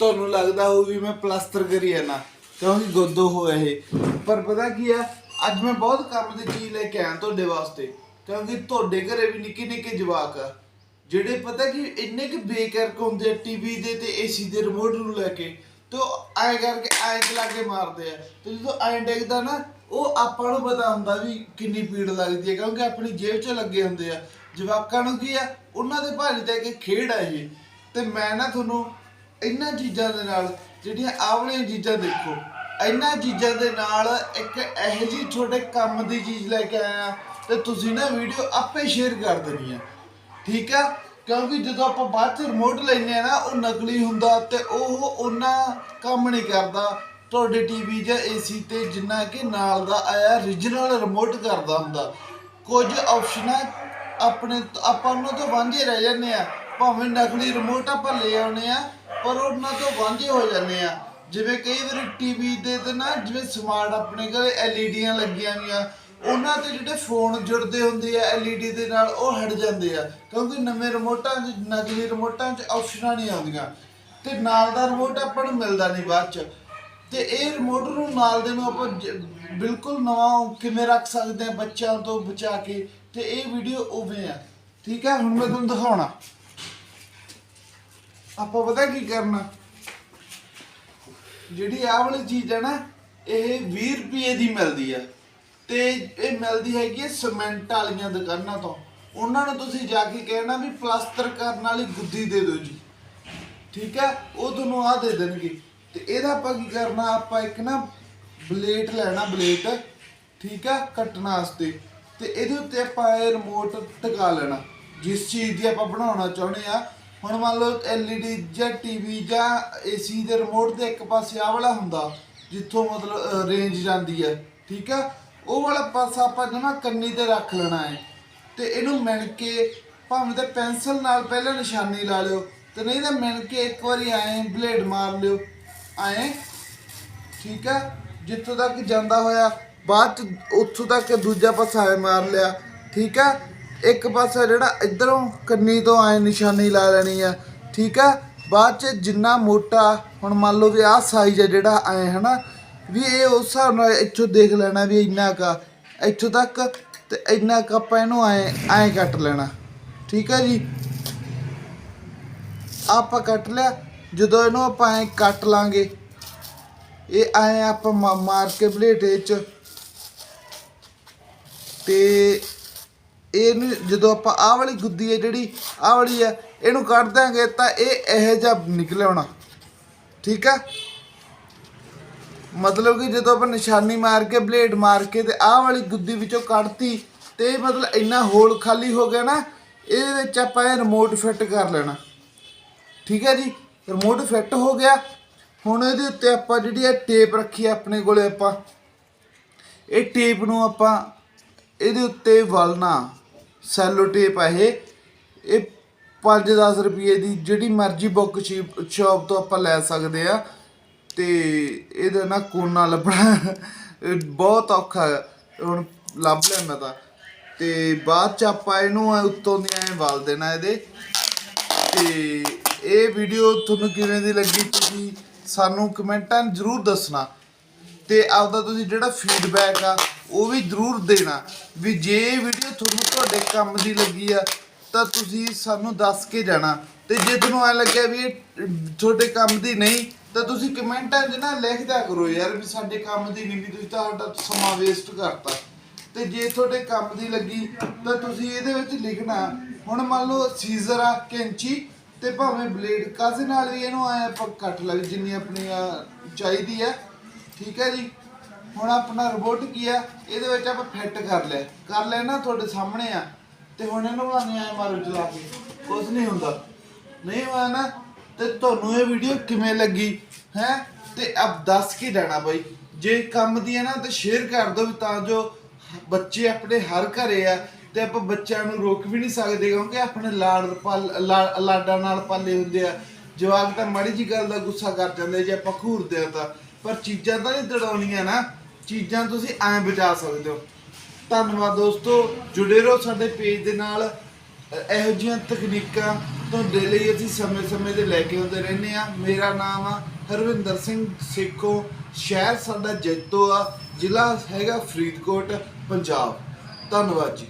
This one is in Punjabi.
ਤੁਹਾਨੂੰ ਲੱਗਦਾ ਹੋਊ ਵੀ ਮੈਂ ਪਲਾਸਟਰ ਕਰੀ ਜਾਣਾ ਕਿਉਂਕਿ ਗੋਦੋ ਹੋਇਆ ਇਹ। ਪਰ ਪਤਾ ਕੀ ਆ, ਅੱਜ ਮੈਂ ਬਹੁਤ ਕੰਮ ਦੀ ਚੀਜ਼ ਲੈ ਕੇ ਆਇਆ ਤੁਹਾਡੇ ਵਾਸਤੇ, ਕਿਉਂਕਿ ਤੁਹਾਡੇ ਘਰੇ ਵੀ ਨਿੱਕੇ ਨਿੱਕੇ ਜਵਾਕ ਆ, ਜਿਹੜੇ ਪਤਾ ਕਿ ਇੰਨੇ ਕਿ ਬੇਕਰਕ ਹੁੰਦੇ ਆ ਟੀਵੀ ਦੇ ਤੇ ਏਸੀ ਦੇ ਰਿਮੋਟ ਨੂੰ ਲੈ ਕੇ, ਤੇ ਉਹ ਐਂ ਕਰਕੇ ਐਂ ਚਲਾ ਕੇ ਮਾਰਦੇ ਆ। ਤੇ ਜਦੋਂ ਐਂ ਡਿੱਗਦਾ ਨਾ, ਉਹ ਆਪਾਂ ਨੂੰ ਪਤਾ ਹੁੰਦਾ ਵੀ ਕਿੰਨੀ ਪੀੜ ਲੱਗਦੀ ਹੈ ਕਿਉਂਕਿ ਆਪਣੀ ਜੇਬ 'ਚ ਲੱਗੇ ਹੁੰਦੇ ਆ। ਜਵਾਕਾਂ ਨੂੰ ਕੀ ਆ, ਉਹਨਾਂ ਦੇ ਭਾਰੀ ਤੇ ਕਿ ਖੇਡ ਆ ਇਹ। ਤੇ ਮੈਂ ਨਾ ਤੁਹਾਨੂੰ ਇਹਨਾਂ ਚੀਜ਼ਾਂ ਦੇ ਨਾਲ, ਜਿਹੜੀਆਂ ਆਵਲੀਆਂ ਚੀਜ਼ਾਂ ਦੇਖੋ, ਇਹਨਾਂ ਚੀਜ਼ਾਂ ਦੇ ਨਾਲ ਇੱਕ ਇਹੋ ਜਿਹੀ ਛੋਟੇ ਕੰਮ ਦੀ ਚੀਜ਼ ਲੈ ਕੇ ਆਇਆ, ਤੇ ਤੁਸੀਂ ਨਾ ਵੀਡੀਓ ਆਪੇ ਸ਼ੇਅਰ ਕਰ ਦੇਣੀ ਆ। ਠੀਕ ਆ? ਕਿਉਂਕਿ ਜਦੋਂ ਆਪਾਂ ਬਾਅਦ ਚ ਰਿਮੋਟ ਲੈਨੇ ਆ ਨਾ, ਉਹ ਨਕਲੀ ਹੁੰਦਾ ਤੇ ਉਹ ਉਹਨਾਂ ਕੰਮ ਨਹੀਂ ਕਰਦਾ। ਤੁਹਾਡੇ ਟੀਵੀ ਜਾਂ ਏਸੀ ਤੇ ਜਿੰਨਾ ਕਿ ਨਾਲ ਦਾ ਆਇਆ origignal ਰਿਮੋਟ ਕਰਦਾ ਹੁੰਦਾ। ਕੁਝ ਆਪਸ਼ਨਾਂ ਆਪਣੇ ਆਪਾਂ ਉਹਨਾਂ ਤੋਂ ਵਾਂਝੇ ਰਹਿ ਜਾਂਦੇ ਆ। ਭਾਵੇਂ ਨਕਲੀ ਰਿਮੋਟ ਆਪਾਂ ਲੈ ਆਉਨੇ ਆ ਪਰ ਉਹਨਾਂ ਤੋਂ ਵਾਂਝੇ ਹੋ ਜਾਂਦੇ ਆ। ਜਿਵੇਂ ਕਈ ਵਾਰੀ ਟੀਵੀ ਦੇ ਤੇ ਨਾ ਜਿਵੇਂ ਸਮਾਰਟ ਆਪਣੇ ਘਰੇ ਐਲਈਡੀਆਂ ਲੱਗੀਆਂ ਹੋਈਆਂ, ਉਹਨਾਂ ਤੇ ਜਿਹੜੇ ਫੋਨ ਜੁੜਦੇ ਹੁੰਦੇ ਆ ਐਲਈਡੀ ਦੇ ਨਾਲ ਉਹ ਹਟ ਜਾਂਦੇ ਆ। ਕਿਉਂਕਿ ਨਵੇਂ ਰਿਮੋਟਾਂ 'ਚ, ਨਕਲੀ ਰਿਮੋਟਾਂ 'ਚ ਆਪਸ਼ਨਾਂ ਨਹੀਂ ਆਉਂਦੀਆਂ। ਤੇ ਨਾਲ ਦਾ ਰਿਮੋਟ ਆਪਾਂ ਨੂੰ ਮਿਲਦਾ ਨਹੀਂ ਬਾਅਦ 'ਚ। ਤੇ ਇਹ ਰਿਮੋਟ ਨੂੰ ਨਾਲ ਦੇ ਨੂੰ ਆਪਾਂ ਜ- ਬਿਲਕੁਲ ਨਵਾਂ ਕਿਵੇਂ ਰੱਖ ਸਕਦੇ ਆ ਬੱਚਿਆਂ ਤੋਂ ਬਚਾ ਕੇ, ਤੇ ਇਹ ਵੀਡੀਓ ਉਵੇਂ ਆ। ਠੀਕ ਹੈ ਹੁਣ ਮੈਂ ਤੁਹਾਨੂੰ ਦਿਖਾਉਣਾ। ਆਪਾਂ ਪਤਾ ਕੀ ਕਰਨਾ? ਜਿਹੜੀ ਆਹ ਵਾਲੀ ਚੀਜ਼ ਹੈ ਨਾ, ਇਹ 20 ਰੁਪਏ ਦੀ ਮਿਲਦੀ ਆ। ਤੇ ਇਹ ਮਿਲਦੀ ਹੈਗੀ ਹੈ ਸੀਮੈਂਟ ਵਾਲੀਆਂ ਦੁਕਾਨਾਂ ਤੋਂ। ਉਹਨਾਂ ਨੂੰ ਤੁਸੀਂ ਜਾ ਕੇ ਕਹਿਣਾ ਵੀ ਪਲਾਸਟਰ ਕਰਨ ਵਾਲੀ ਗੁੱਦੀ ਦੇ ਦਿਓ ਜੀ। ਠੀਕ ਹੈ? ਉਹ ਤੁਹਾਨੂੰ ਆ ਦੇ ਦੇਣਗੇ। ਤੇ ਇਹਦਾ ਆਪਾਂ ਕੀ ਕਰਨਾ? ਆਪਾਂ ਇੱਕ ਨਾ ਬਲੇਟ ਲੈਣਾ, ਬਲੇਟ। ਠੀਕ ਹੈ? ਕੱਟਣ ਵਾਸਤੇ। ਤੇ ਇਹਦੇ ਉੱਤੇ ਆਪਾਂ ਇਹ ਰਿਮੋਟ ਟਿਕਾ ਲੈਣਾ। ਜਿਸ ਚੀਜ਼ ਦੀ ਆਪਾਂ ਬਣਾਉਣਾ ਚਾਹੁੰਦੇ ਆ ਹੁਣ ਮੰਨ ਲਓ LED ਜਾਂ ਟੀਵੀ ਜਾਂ AC ਦੇ ਰਿਮੋਟ ਦੇ ਇੱਕ ਪਾਸੇ ਆ ਵਾਲਾ ਹੁੰਦਾ, ਜਿੱਥੋਂ ਮਤਲਬ ਰੇਂਜ ਜਾਂਦੀ ਹੈ, ਠੀਕ ਹੈ ਉਹ ਵਾਲਾ ਪਾਸਾ ਆਪਾਂ ਜਮਾ ਕੰਨੀ ਤੇ ਰੱਖ ਲੈਣਾ ਹੈ। ਤੇ ਇਹਨੂੰ ਮਿਣ ਕੇ ਭਾਵੇਂ ਤੇ ਪੈਨਸਲ ਨਾਲ ਪਹਿਲਾਂ ਨਿਸ਼ਾਨੀ ਲਾ ਲਿਓ, ਤੇ ਨਹੀਂ ਤਾਂ ਮਿਣ ਕੇ ਇੱਕ ਵਾਰੀ ਐਂ ਬਲੇਡ ਮਾਰ ਲਿਓ। ਐਂ, ਠੀਕ ਹੈ ਜਿੱਥੋਂ ਤੱਕ ਜਾਂਦਾ ਹੋਇਆ, ਬਾਅਦ ਚ ਉੱਥੋਂ ਤੱਕ ਦੂਜਾ ਪਾਸਾ ਐਂ ਮਾਰ ਲਿਆ, ਠੀਕ ਹੈ ਇੱਕ ਪਾਸਾ ਜਿਹੜਾ ਇਧਰੋਂ ਕੰਨੀ ਤੋਂ ਐਂ ਨਿਸ਼ਾਨੀ ਲਾ ਲੈਣੀ ਆ, ਠੀਕ ਹੈ ਬਾਅਦ ਚ ਜਿੰਨਾ ਮੋਟਾ, ਹੁਣ ਮੰਨ ਲਓ ਵੀ ਆਹ ਸਾਈਜ਼ ਹੈ ਜਿਹੜਾ ਐਂ, ਹਨਾ? ਵੀ ਇਹ ਉਸ ਹਿਸਾਬ ਨਾਲ ਇੱਥੋਂ ਦੇਖ ਲੈਣਾ ਵੀ ਇੰਨਾ ਕਾ ਇੱਥੋਂ ਤੱਕ ਤੇ ਇੰਨਾ ਕੁ ਆਪਾਂ ਇਹਨੂੰ ਐਂ ਐਂ ਕੱਟ ਲੈਣਾ, ਠੀਕ ਹੈ ਜੀ? ਆਪਾਂ ਕੱਟ ਲਿਆ, ਜਦੋਂ ਇਹਨੂੰ ਆਪਾਂ ਐਂ ਕੱਟ ਲਾਂਗੇ, ਇਹ ਐਂ ਆਪਾਂ ਮਾ- ਮਾਰ ਕੇ ਬਲੇਟੇ ਚ ਤੇ ਇਹਨੂੰ ਜਦੋਂ ਆਪਾਂ ਆਹ ਵਾਲੀ ਗੁੱਦੀ ਹੈ ਜਿਹੜੀ, ਆਹ ਵਾਲੀ ਹੈ, ਇਹਨੂੰ ਕੱਢ ਦਾਂਗੇ ਤਾਂ ਇਹ ਇਹੋ ਜਿਹਾ ਨਿਕਲ ਆਉਣਾ ਠੀਕ ਆ? ਮਤਲਬ ਕਿ ਜਦੋਂ ਆਪਾਂ ਨਿਸ਼ਾਨੀ ਮਾਰ ਕੇ, ਬਲੇਡ ਮਾਰ ਕੇ ਤੇ ਆਹ ਵਾਲੀ ਗੁੱਦੀ ਵਿੱਚੋਂ ਕੱਢਤੀ ਤੇ ਇਹ ਮਤਲਬ ਇੰਨਾ ਹੋਲ ਖਾਲੀ ਹੋ ਗਿਆ ਨਾ, ਇਹਦੇ ਵਿੱਚ ਆਪਾਂ ਇਹ ਰਿਮੋਟ ਫਿੱਟ ਕਰ ਲੈਣਾ। ਠੀਕ ਹੈ ਜੀ? ਰਿਮੋਟ ਫਿੱਟ ਹੋ ਗਿਆ। ਹੁਣ ਇਹਦੇ ਉੱਤੇ ਆਪਾਂ ਜਿਹੜੀ ਇਹ ਟੇਪ ਰੱਖੀ ਹੈ ਆਪਣੇ ਕੋਲੇ ਆਪਾਂ, ਇਹ ਟੇਪ ਨੂੰ ਆਪਾਂ ਇਹਦੇ ਉੱਤੇ ਵਲਣਾ। ਸੈਲੋ ਟੇਪ ਆ ਇਹ। ਇਹ 5-10 ਰੁਪਏ ਦੀ ਜਿਹੜੀ ਮਰਜ਼ੀ ਬੁੱਕ ਸ਼ਾਪ ਤੋਂ ਆਪਾਂ ਲੈ ਸਕਦੇ ਆ। ਤੇ ਇਹਦਾ ਨਾ ਕੋਨਾ ਲੱਭਣਾ। ਬਹੁਤ ਔਖਾ ਹੁਣ ਲੱਭ ਲਿਆ ਮੈਂ ਤਾਂ। ਤੇ ਬਾਅਦ ਚ ਆਪਾਂ ਇਹਨੂੰ ਉੱਤੋਂ ਦੀ ਐਂ ਵਲ ਦੇਣਾ ਇਹਦੇ। ਤੇ ਇਹ ਵੀਡੀਓ ਤੁਹਾਨੂੰ ਕਿਵੇਂ ਦੀ ਲੱਗੀ ਤੁਸੀਂ ਸਾਨੂੰ ਕਮੈਂਟਾਂ ਜ਼ਰੂਰ ਦੱਸਣਾ। ਤੇ ਆਪਦਾ ਤੁਸੀਂ ਜਿਹੜਾ ਫੀਡਬੈਕ ਆ ਉਹ ਵੀ ਜ਼ਰੂਰ ਦੇਣਾ ਵੀ ਜੇ ਵੀਡੀਓ ਤੁਹਾਨੂੰ ਤੁਹਾਡੇ ਕੰਮ ਦੀ ਲੱਗੀ ਆ, ਤਾਂ ਤੁਸੀਂ ਸਾਨੂੰ ਦੱਸ ਕੇ ਜਾਣਾ। ਤੇ ਜੇ ਤੁਹਾਨੂੰ ਐ ਲੱਗਿਆ ਵੀ ਇਹ ਤੁਹਾਡੇ ਕੰਮ ਦੀ ਨਹੀਂ, ਤਾਂ ਤੁਸੀਂ ਕਮੈਂਟਾਂ 'ਚ ਨਾ ਲਿਖਦਾ ਕਰੋ ਯਾਰ ਵੀ ਸਾਡੇ ਕੰਮ ਦੀ ਨਹੀਂ, ਵੀ ਤੁਸੀਂ ਤੁਹਾਡਾ ਸਮਾਂ ਵੇਸਟ ਕਰਤਾ। ਤੇ ਜੇ ਤੁਹਾਡੇ ਕੰਮ ਦੀ ਲੱਗੀ, ਤਾਂ ਤੁਸੀਂ ਇਹਦੇ ਵਿੱਚ ਲਿਖਣਾ। ਹੁਣ ਮੰਨ ਲਓ ਸੀਜ਼ਰ ਆ, ਕੈਂਚੀ, ਤੇ ਭਾਵੇਂ ਬਲੇਡ ਕਾਸੇ ਨਾਲ ਵੀ ਇਹਨੂੰ ਐ ਆਪਾਂ ਕੱਟ ਲੱਗ, ਜਿੰਨੀ ਆਪਣੀ ਆ ਚਾਹੀਦੀ ਆ। ਠੀਕ ਹੈ ਜੀ? ਹੁਣ ਆਪਣਾ ਰਿਬੋਟ ਕੀ ਆ, ਇਹਦੇ ਵਿੱਚ ਆਪਾਂ ਫਿੱਟ ਕਰ ਲਿਆ। ਕਰ ਲਿਆ ਨਾ ਤੁਹਾਡੇ ਸਾਹਮਣੇ ਆ, ਤੇ ਹੁਣ ਇਹਨੂੰ ਬਣਾਉਣੀ ਐ ਮਾਰੋ ਚਲਾ ਕੇ। ਕੁਝ ਨਹੀਂ ਹੁੰਦਾ। ਨਹੀਂ ਹੋਇਆ ਨਾ, ਤੇ ਤੁਹਾਨੂੰ ਇਹ ਵੀਡੀਓ ਕਿਵੇਂ ਲੱਗੀ? ਹੈ? ਤੇ ਆਪ ਦੱਸ ਕੇ ਜਾਣਾ ਬਾਈ? ਜੇ ਕੰਮ ਦੀ ਹੈ ਨਾ, ਤੇ ਸ਼ੇਅਰ ਕਰ ਦਿਓ ਵੀ ਤਾਂ ਜੋ ਬੱਚੇ ਆਪਣੇ ਹਰ ਘਰੇ ਆ, ਤੇ ਆਪਾਂ ਬੱਚਿਆਂ ਨੂੰ ਰੋਕ ਵੀ ਨਹੀਂ ਸਕਦੇ, ਕਿਉਂਕਿ ਆਪਣੇ ਲਾੜ ਪਲ- ਲਾ- ਲਾਡਾਂ ਨਾਲ ਪਾਲੇ ਹੁੰਦੇ ਆ। ਜਵਾਕ ਤਾਂ ਮਾੜੀ ਜੀ ਗੱਲ ਦਾ ਗੁੱਸਾ ਕਰ ਜਾਂਦੇ ਜੇ ਆਪਾਂ ਘੂਰਦੇ ਆ ਤਾਂ। ਪਰ ਚੀਜ਼ਾਂ ਤਾਂ ਨਹੀਂ ਦੜਾਉਣੀਆਂ ਨਾ। ਚੀਜ਼ਾਂ ਤੁਸੀਂ ਐਂ ਬਚਾ ਸਕਦੇ ਹੋ। ਧੰਨਵਾਦ ਦੋਸਤੋ ਜੁੜੇ ਰਹੋ ਸਾਡੇ ਪੇਜ ਦੇ ਨਾਲ। ਇਹੋ ਜਿਹੀਆਂ ਤਕਨੀਕਾਂ ਤੁਹਾਡੇ ਲਈ ਅਸੀਂ ਸਮੇਂ-ਸਮੇਂ ਤੇ ਲੈ ਕੇ ਆਉਂਦੇ ਰਹਿੰਦੇ ਆ ਮੇਰਾ ਨਾਮ ਆ ਹਰਵਿੰਦਰ ਸਿੰਘ ਸੇਖੋ। ਸ਼ਹਿਰ ਸਾਡਾ ਜੈਤੋ ਆ ਜ਼ਿਲ੍ਹਾ ਹੈਗਾ ਫਰੀਦਕੋਟ, ਪੰਜਾਬ। ਧੰਨਵਾਦ ਜੀ।